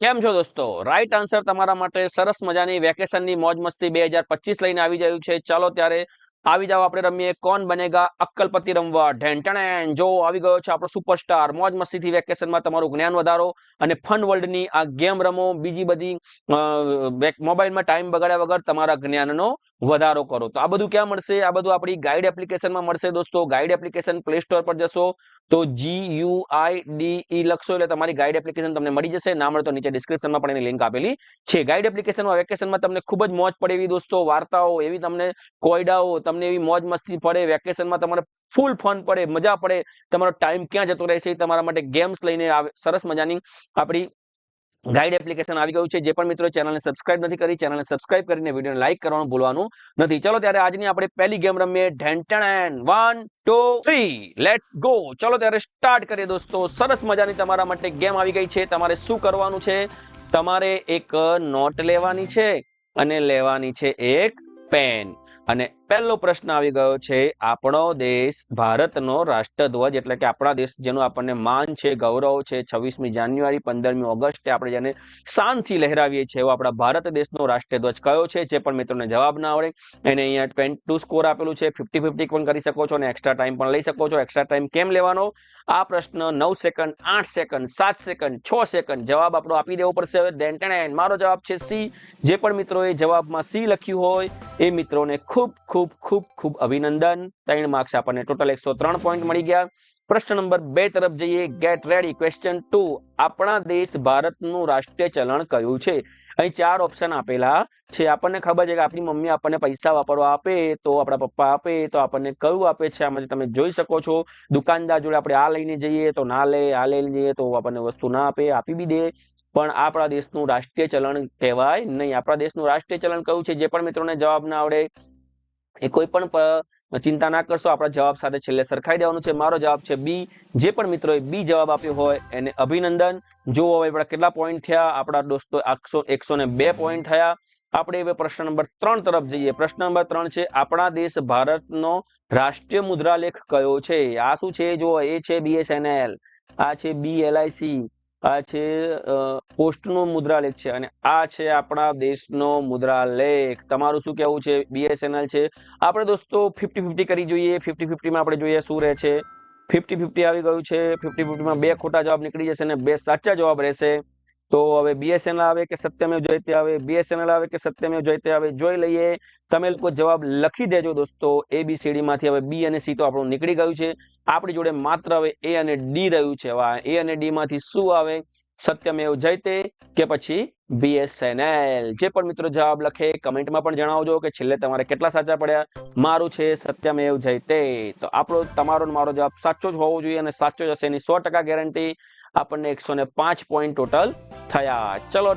કેમ છો દોસ્તો? રાઈટ આન્સર તમારા માટે સરસ મજાની વેકેશનની મોજ મસ્તી બે લઈને આવી ગયું છે. ચાલો ત્યારે આવી જાવ આપણે રમીએ. કોણ બનેગા? અક્કલપતિ રમવા. ઢેંટણેન જો આવી ગયો છે આપણો સુપરસ્ટાર મોજ મસ્તીથી વેકેશનમાં તમારું જ્ઞાન વધારો અને ફન વર્લ્ડની આ ગેમ રમો. બીજી બધી મોબાઈલમાં ટાઈમ બગાડ્યા વગર તમારા જ્ઞાનનો વધારો કરો. તો આ બધું ક્યાં મળશે? આ બધું આપણી ગાઈડ એપ્લિકેશનમાં મળશે દોસ્તો. ગાઈડ એપ્લિકેશન પ્લે સ્ટોર પર જશો. તો G you I D E લખશો એટલે તમારી ગાઈડ એપ્લિકેશન તમને મળી જશે. ના મળે તો નીચે ડિસ્ક્રિપ્શનમાં પણ એની લિંક આપેલી છે. ગાઈડ એપ્લિકેશનમાં વેકેશનમાં તમને ખૂબ જ મોજ પડે એવી દોસ્તો. વાર્તાઓ એવી તમને કોયડાઓ તમને એવી મોજ મસ્તી પડે વેકેશનમાં તમારે ફૂલ ફન પડે, મજા પડે, તમારો ટાઈમ ક્યાં જતો રહેશે તમારા માટે ગેમ્સ લઈને આવે, સરસ મજાની આપણી ગાઈડ એપ્લિકેશન આવી ગયું છે. જે પણ મિત્રો ચેનલને સબસ્ક્રાઇબ નથી કરી ચેનલને સબસ્ક્રાઇબ કરીને વિડીયોને લાઈક કરવાનું ભૂલવાનું નથી. ચલો ત્યારે આજની આપણે પહેલી ગેમ રમીએ ઢેન્ટણ one two three let's go ચલો ત્યારે સ્ટાર્ટ કરીએ દોસ્તો. સરસ મજાની તમારા માટે ગેમ આવી ગઈ છે. તમારે શું કરવાનું છે? તમારે એક નોટ લેવાની છે અને લેવાની છે એક પેન અને પહેલો પ્રશ્ન આવી ગયો છે, આપણો દેશ ભારતનો રાષ્ટ્રધ્વજ એટલે કે આપણા દેશ જેનું આપણને માન છે, ગૌરવ છે, છવ્વીસમી જાન્યુઆરી, પંદરમી ઓગસ્ટે આપણે જેને શાનથી લહેરાવીએ છીએ એવો આપણા ભારત દેશનો રાષ્ટ્રધ્વજ કયો છે જે પણ મિત્રોને જવાબ ના આવડે, એને અહીંયા ટ્વેન્ટી ટુ સ્કોર આપેલું છે ફિફ્ટી ફિફ્ટી પણ કરી શકો છો અને એક્સ્ટ્રા ટાઈમ પણ લઈ શકો છો. એક્સ્ટ્રા ટાઈમ કેમ લેવાનો? આ પ્રશ્ન નવ સેકન્ડ આઠ સેકન્ડ સાત સેકન્ડ છ સેકન્ડ જવાબ આપણો આપી દેવો પડશે. હવે મારો જવાબ છે સી જે પણ મિત્રોએ જવાબમાં સી લખ્યું હોય, એ મિત્રોને ખૂબ ખૂબ ખૂબ ખૂબ અભિનંદન. ત્રણ માર્ક્સ આપણને ટોટલ એકસો ત્રણ પોઈન્ટ મળી ગયા. પ્રશ્ન નંબર બે તરફ જઈએ. ગેટ રેડી ક્વેશ્ચન ટુ આપણા દેશ ભારતનું રાષ્ટ્રીય ચલણ કયું છે? અહીં ચાર ઓપ્શન આપેલા છે. આપણને ખબર છે કે આપણી મમ્મી આપણને પૈસા વાપરવા આપે, તો આપણા પપ્પા આપે, તો આપણને કયું આપે છે? આમાંથી તમે જોઈ શકો છો. દુકાનદાર જોડે આપણે આ લઈને જઈએ, તો ના લે, આ લઈને જઈએ, તો આપણને વસ્તુ ના આપે, આપી બી દે. પણ આપણા દેશનું રાષ્ટ્રીય ચલણ કહેવાય નહીં. આપણા દેશનું રાષ્ટ્રીય ચલણ કયું છે? જે પણ મિત્રોને જવાબ ના આવડે એ કોઈ પણ ચિંતા ના કરશો. આપણા જવાબ સાથે છેલ્લે સરખાઈ દેવાનું છે. મારો જવાબ છે બી. જે પણ મિત્રોએ બી જવાબ આપ્યો હોય, એને અભિનંદન. જુઓ હવે આપણા કેટલા પોઈન્ટ થયા. આપણા દોસ્તો એકસો એકસો ને બે પોઈન્ટ થયા. આપણે હવે પ્રશ્ન નંબર ત્રણ તરફ જઈએ. પ્રશ્ન નંબર ત્રણ છે, આપણા દેશ ભારતનો રાષ્ટ્રીય મુદ્રાલેખ કયો છે? આ શું છે? જો એ છે બીએસએનએલ આ છે બીએલઆઈસી આ છે પોસ્ટનો મુદ્રાલેખ છે અને આ છે આપણા દેશનો મુદ્રાલેખ. તમારું શું કહેવું છે? બીએસએનએલ છે. આપણે દોસ્તો ફિફ્ટી ફિફ્ટી કરી જોઈએ. ફિફ્ટી ફિફ્ટીમાં આપણે જોઈએ શું રહે છે. ફિફ્ટી ફિફ્ટી આવી ગયું છે. ફિફ્ટી ફિફ્ટીમાં બે ખોટા જવાબ નીકળી જશે અને બે સાચા જવાબ રહેશે. તો હવે બીએસએનએલ આવે કે સત્યમેવ જયતે આવે? બીએસએનએલ આવે કે સત્યમેવ જયતે આવે? જોઈ લઈએ. તમે લોકો જવાબ લખી દેજો દોસ્તો. એ બી સી માંથી હવે બી અને સી તો આપણું નીકળી ગયું છે. આપણી જોડે માત્ર હવે એ અને ડી રહ્યું છે. હવે એ અને ડી માંથી શું આવે? સત્યમેવ જયતે કે પછી બીએસએનએલ જે પણ મિત્રો જવાબ લખે, કમેન્ટમાં પણ જણાવજો કે છેલ્લે તમારે કેટલા સાચા પડ્યા. મારું છે સત્યમેવ જયતે તો આપણો, તમારો મારો જવાબ સાચો જ હોવો જોઈએ અને સાચો જ હશે એની સો ટકા ગેરંટી આપણને એકસો ને પાંચ પોઈન્ટ ટોટલ થયા. ચલો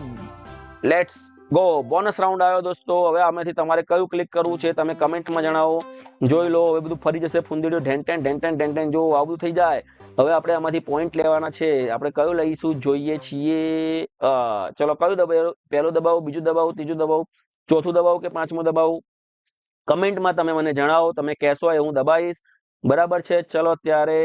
લેટ્સ ગો બોનસ રાઉન્ડ આવ્યો દોસ્તો. હવે આમાંથી તમારે કયું ક્લિક કરવું છે તમે કમેન્ટમાં જણાવો. જોઈ લો, હવે બધું ફરી જશે. ફુંદીડ્યો ઢેન્ટેન ઢેન્ટેન ઢેન્ટેન જો આવું થઈ જાય. હવે આપણે આમાંથી પોઈન્ટ લેવાના છે. આપણે કયું લઈશું? જોઈએ છીએ. ચલો, કયું દબાવું? પહેલું દબાવું, બીજું દબાવું, ત્રીજું દબાવું? ચોથું દબાવું કે પાંચમું દબાવું? કમેન્ટમાં તમે મને જણાવો. તમે કહેશો, એ હું દબાવીશ. બરાબર છે. ચલો, ત્યારે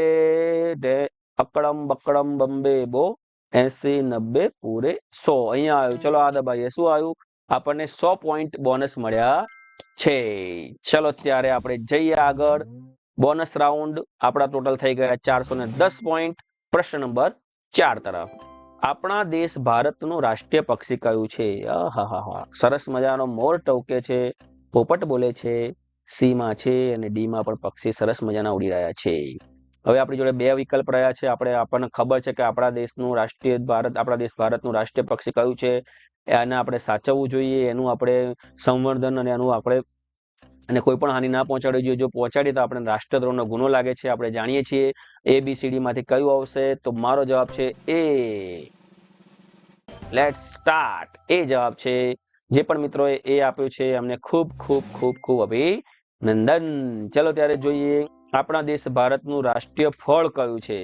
અકડમ બકડમ બંબે, બો, એસી, નબ્બે, પૂરે સો. અહીંયા આવ્યું. ચલો, આ દબાઈએ. શું આવ્યું? આપણને સો પોઈન્ટ બોનસ મળ્યા છે. ચલો, ત્યારે આપણે જઈએ આગળ. બોનસ રાઉન્ડ આપણા ટોટલ થઈ ગયા ચારસો ને દસ પોઈન્ટ. પ્રશ્ન નંબર ચાર તરફ. આપણા દેશ ભારતનું રાષ્ટ્રીય પક્ષી કયું છે? આહાહાહા. સરસ મજાનો મોર ટવકે છે, પોપટ બોલે છે, સીમાં છે અને ડી માં પણ પક્ષી સરસ મજાના ઉડી રહ્યા છે. હવે આપણી જોડે બે વિકલ્પ રહ્યા છે. આપણે આપણને ખબર છે કે આપણા દેશનું રાષ્ટ્રીય ભારત, આપણા દેશ ભારતનું રાષ્ટ્રીય પક્ષી કયું છે. એને આપણે સાચવવું જોઈએ, એનું આપણે સંવર્ધન અને એનું આપણે અને કોઈ પણ હાનિ ના પહોંચાડવી જોઈએ. જો પહોંચાડીએ તો આપણે રાષ્ટ્રદ્રોહનો ગુનો લાગે છે. આપણે જાણીએ છીએ એ બી સી માંથી કયું આવશે. તો મારો જવાબ છે એ લેટ સ્ટાર્ટ એ જવાબ છે. જે પણ મિત્રોએ એ આપ્યું છે, અમને ખૂબ ખૂબ ખૂબ ખૂબ અભિનંદન. ચલો ત્યારે જોઈએ. આપણા દેશ ભારતનું રાષ્ટ્રીય ફળ કયું છે?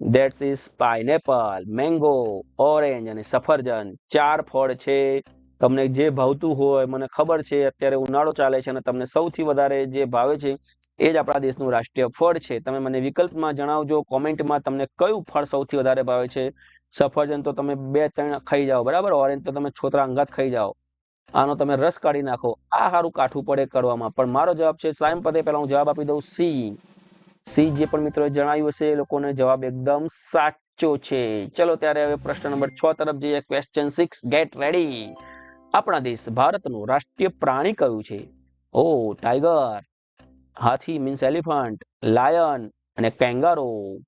That's is pineapple mango orange અને સફરજન. ચાર ફળ છે. તમને જે ભાવતું હોય, મને ખબર છે, અત્યારે ઉનાળો ચાલે છે અને તમને સૌથી વધારે જે ભાવે છે, એ જ આપણા દેશનું રાષ્ટ્રીય ફળ છે. તમે મને વિકલ્પમાં જણાવજો, કોમેન્ટમાં તમને કયું ફળ સૌથી વધારે ભાવે છે? સફરજન તો તમે બે ત્રણ ખાઈ જાઓ, બરાબર? ઓરેન્જ તો તમે છોતરા અંગાત ખાઈ જાઓ. આનો તમે રસ કાઢી નાખો. આ સારું કાઠું પડે કરવામાં. પણ મારો જવાબ છે સ્લાઇમ પતે પહેલા હું જવાબ આપી દઉં, સી. સી જે પણ મિત્રોએ જણાવ્યું હશે એ લોકોને જવાબ એકદમ સાચો છે. ચલો ત્યારે હવે પ્રશ્ન નંબર છ તરફ જઈએ. ક્વેશ્ચન સિક્સ ગેટ રેડી આપણા દેશ ભારતનું રાષ્ટ્રીય પ્રાણી કયું છે? ઓ ટાઈગર હાથી મીન્સ એલિફન્ટ લાયન અને કેંગારો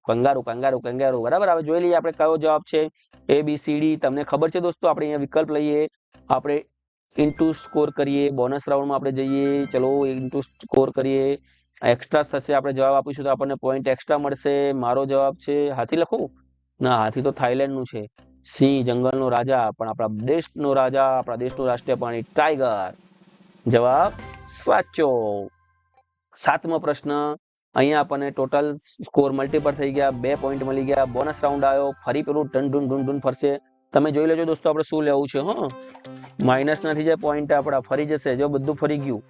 કંગારો કંગારો કંગારો. બરાબર? હવે જોઈ લઈએ આપણે કયો જવાબ છે. એ બી સી ડી તમને ખબર છે દોસ્તો? આપણે અહીંયા વિકલ્પ લઈએ. આપણે ઇન્ટુ સ્કોર કરીએ. બોનસ રાઉન્ડમાં આપણે જઈએ. ચલો ઇન્ટુ સ્કોર કરીએ. એક્સ્ટ્રા થશે, આપણે જવાબ આપીશું તો આપણને પોઈન્ટ એક્સ્ટ્રા મળશે. મારો જવાબ છે, હાથી લખું? ના, હાથી તો થાઈલેન્ડનું છે. સિંહ જંગલનો રાજા, પણ આપણા દેશનો રાજા, આપણા દેશનું રાષ્ટ્રીય પ્રાણી ટાઈગર. જવાબ સાચો. સાતમો પ્રશ્ન. અહીંયા આપણને ટોટલ સ્કોર મલ્ટીપલ થઈ ગયા, બે પોઈન્ટ મળી ગયા બોનસ રાઉન્ડ આવ્યો, ફરી પેલું ટન ઢૂન ઢૂન ઢૂન ફરશે. તમે જોઈ લેજો દોસ્તો, આપણે શું લેવું છે, હો? માઇનસ નથી જે પોઈન્ટ આપણા, ફરી જશે, જો બધું ફરી ગયું.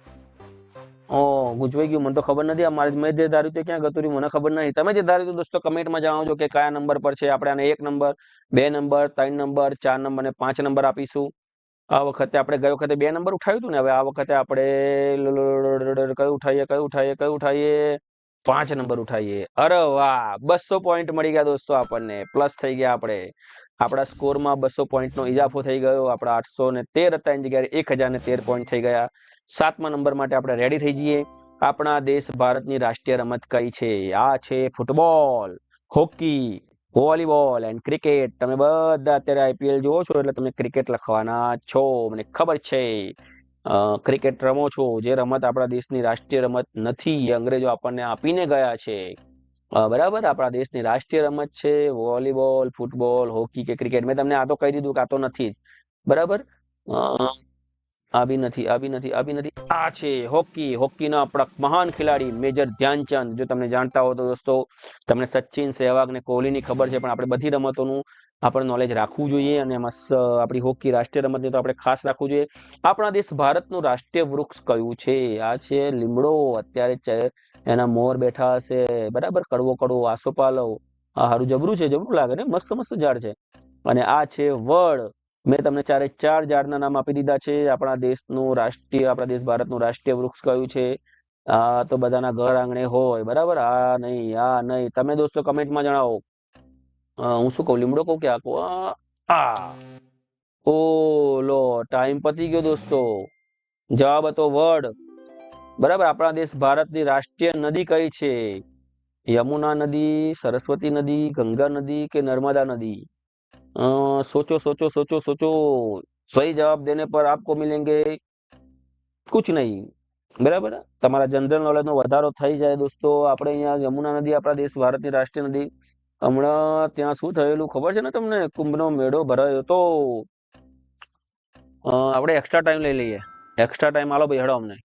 ઓ ગુજવાઈ ગયું, મને તો ખબર નથી. આ મારે જે ધાર્યું તે ક્યાં ગતું મને ખબર નથી. તમે જે ધાર્યું દોસ્તો, કમેન્ટમાં જણાવજો કે કયા નંબર પર છે. આપણે આને એક નંબર, બે નંબર, ત્રણ નંબર, ચાર નંબર અને પાંચ નંબર આપીશું. આ વખતે આપણે ગઈ વખતે બે નંબર ઉઠાવ્યું હતું ને? હવે આ વખતે આપણે કયું ઉઠાવીએ કયું ઉઠાવીએ કયું ઉઠાવીએ પાંચ નંબર ઉઠાવીએ અરે વાહ! બસો પોઈન્ટ મળી ગયા દોસ્તો આપણને. પ્લસ થઈ ગયા આપણે. આપણા સ્કોરમાં બસો પોઈન્ટનો ઇજાફો થઈ ગયો, આપણા આઠસો ને તેર હતા એની જગ્યાએ એક હજાર ને તેર પોઈન્ટ થઈ ગયા. સાતમા નંબર માટે આપણે રેડી થઈ જઈએ. આપણા દેશ ભારતની રાષ્ટ્રીય રમત કઈ છે? આ છે football, hockey, volleyball and cricket તમે બધા અત્યારે આઈપીએલ જુઓ છો એટલે તમે ક્રિકેટ લખવાના છો. મને ખબર છે. ક્રિકેટ રમો છો. જે રમત આપણા દેશની રાષ્ટ્રીય રમત નથી. અંગ્રેજો આપણને આપીને ગયા છે. બરાબર? આપણા દેશની રાષ્ટ્રીય રમત છે, વોલીબોલ, ફૂટબોલ, હોકી કે ક્રિકેટ. મેં તમને આ તો કહી દીધું કે આ તો નથી જ. બરાબર? આ બી નથી આ નથી આ નથી. આ છે હોકી. હોકીના આપણા મહાન ખેલાડી મેજર ધ્યાનચંદ. જો તમને જાણતા હો તો દોસ્તો, તમને સચિન સહેવાગ ને કોહલીની ખબર છે, પણ આપણે બધી રમતોનું આપણે નોલેજ રાખવું જોઈએ અને એમાં આપણી હોકી રાષ્ટ્રીય રમતને તો આપણે ખાસ રાખવું જોઈએ. આપણા દેશ ભારતનું રાષ્ટ્રીય વૃક્ષ કયું છે? આ છે લીમડો. અત્યારે એના મોર બેઠા હશે. બરાબર? કડવો કડવો આસોપાલવ આ સારું જબરું છે? જબરું લાગે ને? મસ્ત મસ્ત ઝાડ છે. અને આ છે વડ. મેં તમને ચારે ચાર ઝાડના નામ આપી દીધા છે. આપણા દેશનું રાષ્ટ્રીય, આપણા દેશ ભારતનું રાષ્ટ્રીય વૃક્ષ કયું છે? આ તો બધાના ઘર આંગણે હોય. બરાબર? આ નહીં આ નહીં. તમે દોસ્તો કમેન્ટમાં જણાવો. હું શું કહું? લીમડો કહું કે આખો? આ ઓ લો, ટાઈમ પતી ગયો દોસ્તો. જવાબ હતો વડ. બરાબર, આપણા દેશ ભારતની રાષ્ટ્રીય નદી કઈ છે? યમુના નદી, સરસ્વતી નદી, ગંગા નદી કે નર્મદા નદી? સોચો સોચો સોચો સોચો. સહી જવાબ દેને પર આપકો મિલેંગે કુછ નહીં. બરાબર? તમારા જનરલ નોલેજનો વધારો થઈ જાય દોસ્તો. આપણે અહીંયા યમુના નદી આપણા દેશ ભારતની રાષ્ટ્રીય નદી હમણાં ત્યાં શું થયેલું ખબર છે ને તમને? કુંભનો મેળો ભરાયો તો આપણે એક્સ્ટ્રા ટાઈમ લઈ લઈએ. એક્સ્ટ્રા ટાઈમ આલો ભાઈ હેડો અમને.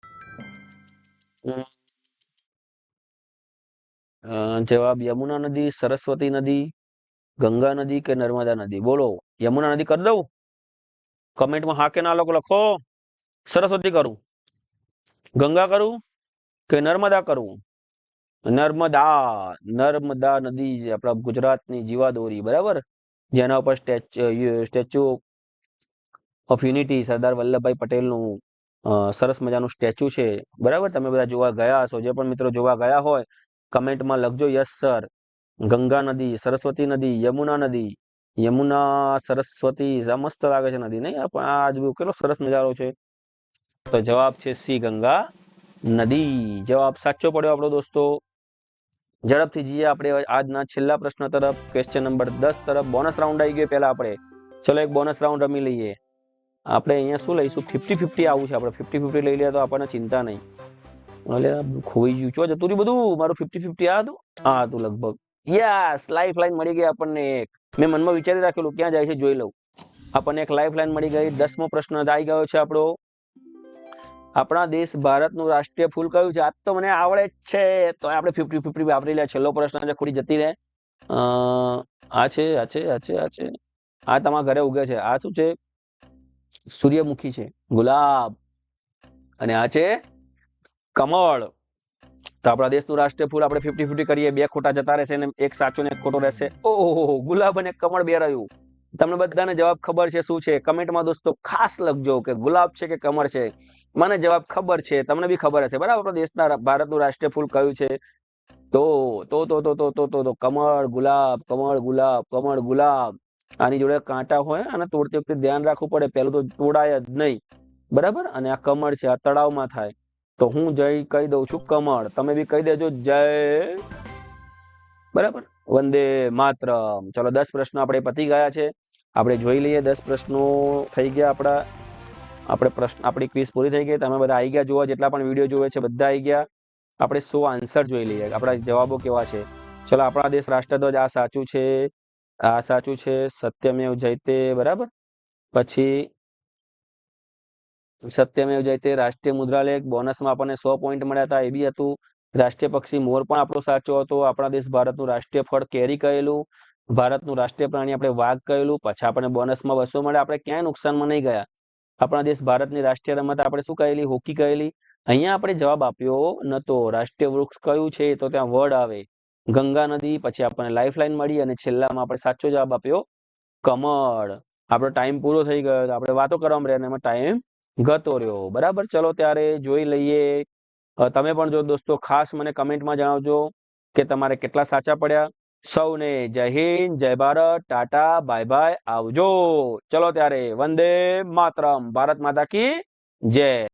જવાબ યમુના નદી, સરસ્વતી નદી, ગંગા નદી કે નર્મદા નદી? બોલો. યમુના નદી કરી દઉં? કમેન્ટમાં હા કે ના લોકો લખો. સરસ્વતી કરું. ગંગા કરું કે નર્મદા કરું? નર્મદા નર્મદા નદી જે આપણા ગુજરાતની જીવાદોરી, બરાબર? જેના ઉપર statue of unity Sardar Vallabhbhai પટેલનું સરસ મજાનું સ્ટેચ્યુ છે. બરાબર? તમે બધા જોવા ગયા હશો. જે પણ મિત્રો જોવા ગયા હોય, કમેન્ટમાં લખજો, યસ, સર. ગંગા નદી, સરસ્વતી નદી, યમુના નદી. યમુના, સરસ્વતી મસ્ત લાગે છે નદી, નહીં? પણ આ આજુ કેટલો સરસ નજારો છે. તો જવાબ છે સી ગંગા નદી. જવાબ સાચો પડ્યો આપણો દોસ્તો. ઝડપથી જઈએ આપણે આજના છેલ્લા પ્રશ્ન તરફ. ક્વેશ્ચન નંબર દસ તરફ બોનસ રાઉન્ડ આવી ગયો પહેલા આપણે. ચલો એક બોનસ રાઉન્ડ રમી લઈએ. આપણે અહીંયા શું લઈશું? ફિફ્ટી ફિફ્ટી આવું છે આપણે. ફિફ્ટી ફિફ્ટી લઈ લઈએ તો આપણને ચિંતા નહીં. એટલે ખોઈ ગયું. ચો, જતું રહ્યું બધું? મારું ફિફ્ટી ફિફ્ટી આ હતું? આ હતું લગભગ. યસ લાઈફ લાઈન મળી ગઈ આપણને એક. મેં મનમાં વિચારી રાખેલું, ક્યાં જાય છે જોઈ લઉં. આપણને એક લાઈફ લાઈન મળી ગઈ. દસમો પ્રશ્ન આવી ગયો છે આપણો. આપણા દેશ ભારતનું રાષ્ટ્રીય ફૂલ કયું છે? આજ તો મને આવડે જ છે. તો આપણે ફિફ્ટી ફિફ્ટી વાપરી લે. છેલ્લો પ્રશ્ન છે ખોડી જતી રહે. આ છે આ છે આ છે આ છે. આ તમારા ઘરે ઉગે છે. આ શું છે? સૂર્યમુખી છે. ગુલાબ. અને આ છે કમળ. તો આપણા દેશનું રાષ્ટ્રીય ફૂલ આપણે ફિફ્ટી ફિફ્ટી કરીએ. બે ખોટા જતા રહેશે અને એક સાચો ને એક ખોટો રહેશે. ઓહો, ગુલાબ અને કમળ બે રહ્યું. તમને બધાને જવાબ ખબર છે શું છે? કમેન્ટમાં દોસ્તો ખાસ લખજો કે ગુલાબ છે કે કમર છે. મને જવાબ ખબર છે, તમને બી ખબર હશે. બરાબર દેશના ભારતનું રાષ્ટ્રીય ફૂલ કયું છે? તો તો તો તો તો તો તો કમળ ગુલાબ કમળ ગુલાબ કમળ ગુલાબ. આની જોડે કાંટા હોય અને તોડતી વખતે ધ્યાન રાખવું પડે. પેલું તો તોડાય જ નહીં. બરાબર? અને આ કમળ છે, આ તળાવમાં થાય. તો હું જય કહી દઉં છું કમળ. તમે બી કહી દેજો જય. બરાબર? વંદે માત્ર ચલો, દસ પ્રશ્નો આપણે પતી ગયા છે. આપણે જોઈ લઈએ, દસ પ્રશ્નો થઈ ગયા આપણા. આપણે પ્રશ્ન, આપણી ક્વિઝ પૂરી થઈ ગઈ. તમે બધા આવી ગયા જોવા, જેટલા પણ વીડિયો જોવે છે, બધા આવી ગયા. આપણે સો આન્સર જોઈ લઈએ. આપણા જવાબો કેવા છે? ચલો, આપણા દેશ રાષ્ટ્રધ્વજ આ સાચું છે? આ સાચું છે? સત્યમેવ જયતે, બરાબર? પછી સત્યમેવ જયતે રાષ્ટ્રીય મુદ્રાલેખ બોનસમાં આપણને સો પોઈન્ટ મળ્યા હતા. એ બી હતું. રાષ્ટ્રીય પક્ષી મોર પણ આપણો સાચો હતો. આપણા દેશ ભારતનું રાષ્ટ્રીય ફળ કેરી કહેલું. ભારતનું રાષ્ટ્રીય પ્રાણી આપણે વાઘ કહેલું. પછી આપણને બોનસમાં બસો મળે આપણે ક્યાંય નુકસાનમાં નહીં ગયા. આપણા દેશ ભારતની રાષ્ટ્રીય રમત આપણે શું કહેલી? હોકી કહેલી. અહીંયા આપણે જવાબ આપ્યો નતો રાષ્ટ્રીય વૃક્ષ કયું છે તો ત્યાં વડ આવે. ગંગા નદી, પછી આપણને લાઈફલાઈન મળી અને છેલ્લામાં આપણે સાચો જવાબ આપ્યો કમળ. આપણો ટાઈમ પૂરો થઈ ગયો. આપણે વાતો કરવામાં રહ્યા એમાં ટાઈમ ગતો રહ્યો. બરાબર? ચલો ત્યારે જોઈ લઈએ. તમે પણ જો દોસ્તો ખાસ મને કમેન્ટમાં જણાવજો કે તમારે કેટલા સાચા પડ્યા. સૌને જય હિન્દ, જય ભારત, ટાટા, બાય બાય, આવજો. ચલો ત્યારે વંદે માતરમ, ભારત માતા કી જય.